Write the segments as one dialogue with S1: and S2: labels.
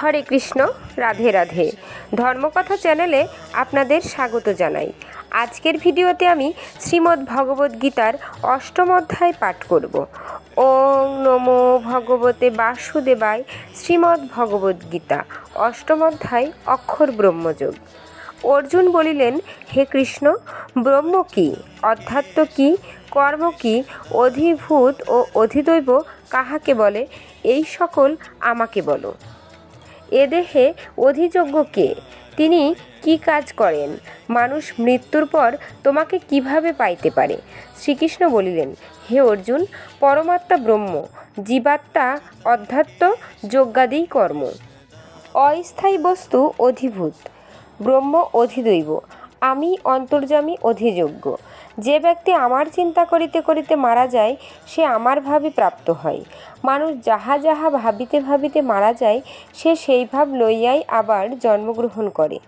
S1: হরে কৃষ্ণ, রাধে রাধে। ধর্মকথা চ্যানেলে আপনাদের স্বাগত জানাই। আজকের ভিডিওতে আমি শ্রীমদ্ ভগবদ্ গীতার অষ্টম অধ্যায় পাঠ করব। ওং নমো ভগবতে বাসুদেবায় শ্রীমদ্ ভগবদ্ গীতা, অষ্টম অধ্যায়, অক্ষর ব্রহ্মযোগ। অর্জুন বলিলেন, হে কৃষ্ণ, ব্রহ্ম কি, অধ্যাত্ম কি, কর্ম কি, অধিভূত ও অধিদৈব কাহাকে বলে? এই সকল আমাকে বলো। এ দেহে অধিযোগ্য কে? তিনি কি কাজ করেন? মানুষ মৃত্যুর পর তোমাকে কীভাবে পাইতে পারে? শ্রীকৃষ্ণ বলিলেন, হে অর্জুন, পরমাত্মা ব্রহ্ম, জীবাত্মা অধ্যাত্ম যজ্ঞাদি কর্ম। অস্থায়ী বস্তু অধিভূত, ব্রহ্ম অধিদৈব। আমি অন্তর্যামী অধিযোগ্য। যে ব্যক্তি আমার চিন্তা করিতে করিতে মারা যায়, সে আমার ভাবি প্রাপ্ত হয়। মানুষ যাহা যাহা ভাবিতে ভাবিতে মারা যায়, সে সেই ভাব লইয়াই আবার জন্মগ্রহণ করে।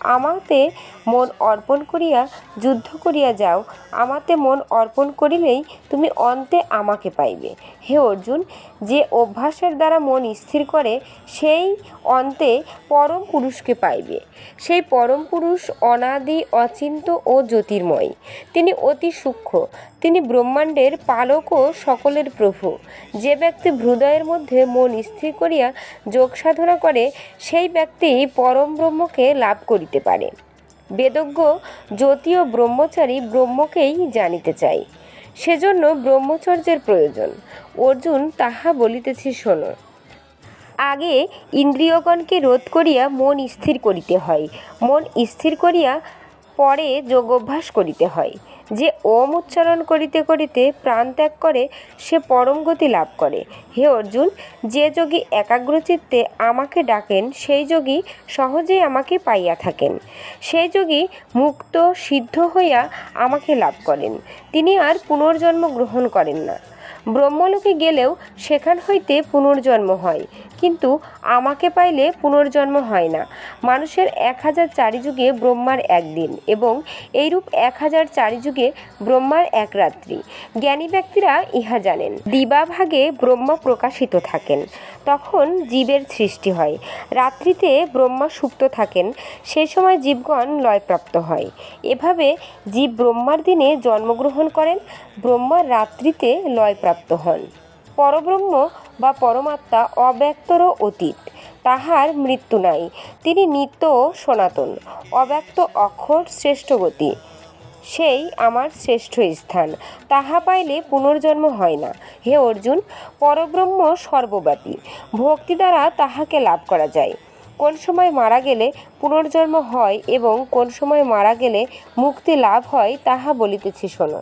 S1: আমাতে মন অর্পণ করিয়া যুদ্ধ করিয়া যাও। আমাতে মন অর্পণ করিলেই তুমি অন্তে আমাকে পাইবে। হে অর্জুন, যে অভ্যাসের দ্বারা মন স্থির করে, সেই অন্তে পরম পুরুষকে পাইবে। সেই পরম পুরুষ অনাদি, অচিন্ত ও জ্যোতির্ময়। তিনি অতি সূক্ষ্ম। তিনি ব্রহ্মাণ্ডের পালক ও সকলের প্রভু। যে ব্যক্তি হৃদয়ের মধ্যে মন স্থির করিয়া যোগ সাধনা করে, সেই ব্যক্তি পরম ব্রহ্মকে লাভ করিতে পারে। বেদজ্ঞ, জ্যোতি ও ব্রহ্মচারী ব্রহ্মকেই জানিতে চাই সেজন্য ব্রহ্মচর্যের প্রয়োজন। অর্জুন তাহা বলিতেছি, শোনো। আগে ইন্দ্রিয়গণকে রোধ করিয়া মন স্থির করিতে হয়। মন স্থির করিয়া পরে যোগ অভ্যাস করিতে হয়। যে ওম উচ্চারণ করিতে করিতে প্রাণ ত্যাগ করে, সে পরম গতি লাভ করে। হে অর্জুন, যে যোগী একাগ্রচিত্তে আমাকে ডাকেন, সেই যোগী সহজেই আমাকে পাইয়া থাকেন। সেই যোগী মুক্ত, সিদ্ধ হইয়া আমাকে লাভ করেন। তিনি আর পুনর্জন্ম গ্রহণ করেন না। ব্রহ্মলোকে গেলেও সেখান হইতে পুনর্জন্ম হয়। কিন্তু আমাকে পাইলে পুনর্জন্ম হয় না। মানুষের এক হাজার চারি যুগে ব্রহ্মার একদিন এবং এইরূপ এক হাজার চারি যুগে ব্রহ্মার এক রাত্রি। জ্ঞানী ব্যক্তিরা ইহা জানেন। দিবাভাগে ব্রহ্মা প্রকাশিত থাকেন। তখন জীবের সৃষ্টি হয়। রাত্রিতে ব্রহ্মা সুপ্ত থাকেন। সে সময় জীবগণ লয়প্রাপ্ত হয়। এভাবে জীব ব্রহ্মার দিনে জন্মগ্রহণ করেন। ব্রহ্মার রাত্রিতে লয়প্রাপ্ত হন। পরব্রহ্ম বা পরমাত্মা অব্যক্তর অতীত, তাহার মৃত্যু নাই। তিনি নিত্য সনাতন, অব্যক্ত অক্ষর শ্রেষ্ঠ গতি সেই আমার শ্রেষ্ঠ স্থান, তাহা পাইলে পুনর্জন্ম হয় না। হে অর্জুন, পরব্রহ্ম সর্বব্যাপী, ভক্তি দ্বারা তাহাকে লাভ করা যায়। কোন সময় মারা গেলে পুনর্জন্ম হয় এবং কোন সময় মারা গেলে মুক্তি লাভ হয় তাহা বলিতেছি, শোনো।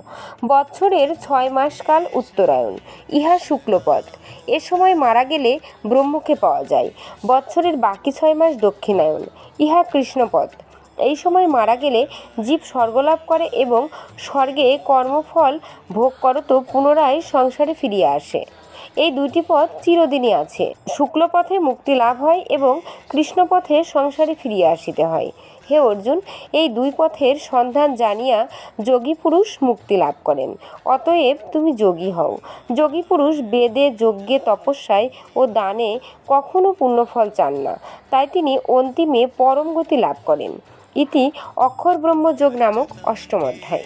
S1: বৎসরের ছয় মাস কাল উত্তরায়ণ, ইহা শুক্লপথ এ সময় মারা গেলে ব্রহ্মকে পাওয়া যায়। বৎসরের বাকি ছয় মাস দক্ষিণায়ন ইহা কৃষ্ণপথ এই সময় মারা গেলে জীব স্বর্গলাভ করে এবং স্বর্গে কর্মফল ভোগ করত পুনরায় সংসারে ফিরিয়ে আসে। এই দুইটি পথ চিরদিনই আছে। শুক্লপথে মুক্তি লাভ হয় এবং কৃষ্ণপথে সংসারে ফিরিয়ে আসিতে হয়। হে অর্জুন, এই দুই পথের সন্ধান জানিয়া যোগী পুরুষ মুক্তি লাভ করেন। অতএব তুমি যোগী হও। যোগী পুরুষ বেদে, যজ্ঞে, তপস্যায় ও দানে কখনো পুণ্যফল চান না। তাই তিনি অন্তিমে পরম গতি লাভ করেন। ইতি অক্ষর ব্রহ্মযোগ নামক অষ্টম অধ্যায়।